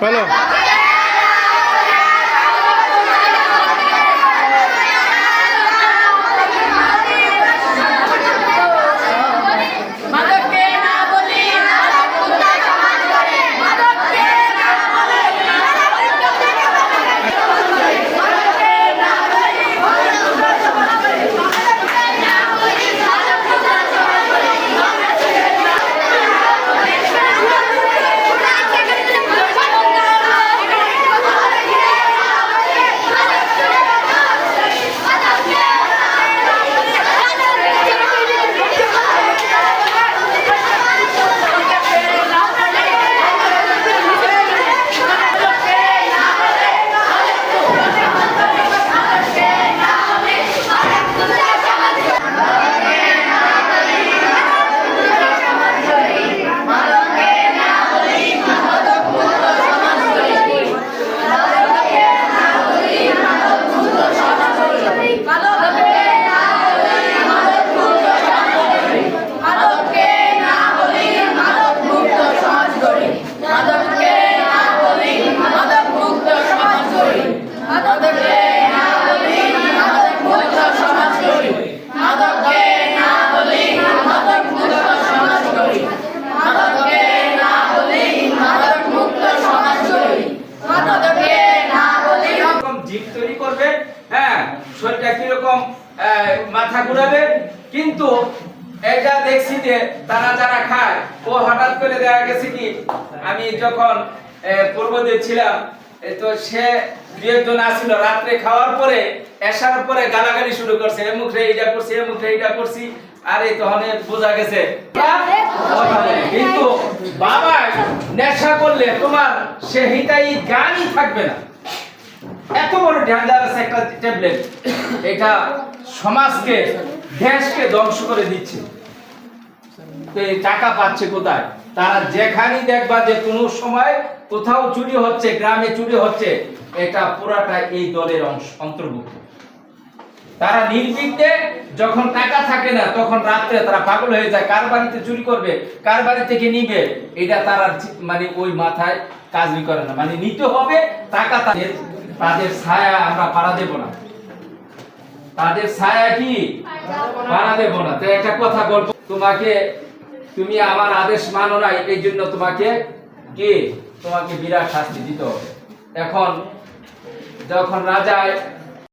Palo. শরীরটা কীরকম মাথা ঘুরাবে কিন্তু এটা দেখছি যে তারা যারা খায় ও হঠাৎ করে দেখা গেছে কি আমি যখন আহ, পূর্বদে ছিলাম তো সে দু একজন আসছিল রাত্রে খাওয়ার পরে এসার পরে গালাগালি শুরু করছে এ মুখে এইটা করছি এ মুখে এইটা করছি আর তখন বোঝা গেছে কিন্তু বাবা নেশা করলে তোমার সে হিতাই গানই থাকবে না। এত বড় ডেঞ্জারাস একটা ট্যাবলেট এটা সমাজকে, দেশকে ধ্বংস করে দিচ্ছে। তো এই টাকা পাচ্ছে কোথায়? তারা যেখানেই দেখবা যে কোনো সময় কোথাও চুরি হচ্ছে, গ্রামে চুরি হচ্ছে, এটা পুরাটা এই দলের অংশ, অন্তর্ভুক্ত। তারা নির্বিঘ্নে যখন টাকা থাকে না, তখন রাত্রে তারা পাগল হয়ে যায়, কার বাড়িতে চুরি করবে, কার বাড়ি থেকে নিবে, এটা তারা মানে ওই মাথায় কাজই করে না। মানে নিতে হবে, টাকা তাদের তাদের ছায়া আমরা পাড়া দেব না। তাদের ছায়া কি? পাড়া দেব না। তো একটা কথা বলব, তোমাকে, তুমি আমার আদেশ মানো না এই জন্য তোমাকে কি? তোমাকে বিরাট শাস্তি দিতে হবে। এখন, যখন রাজা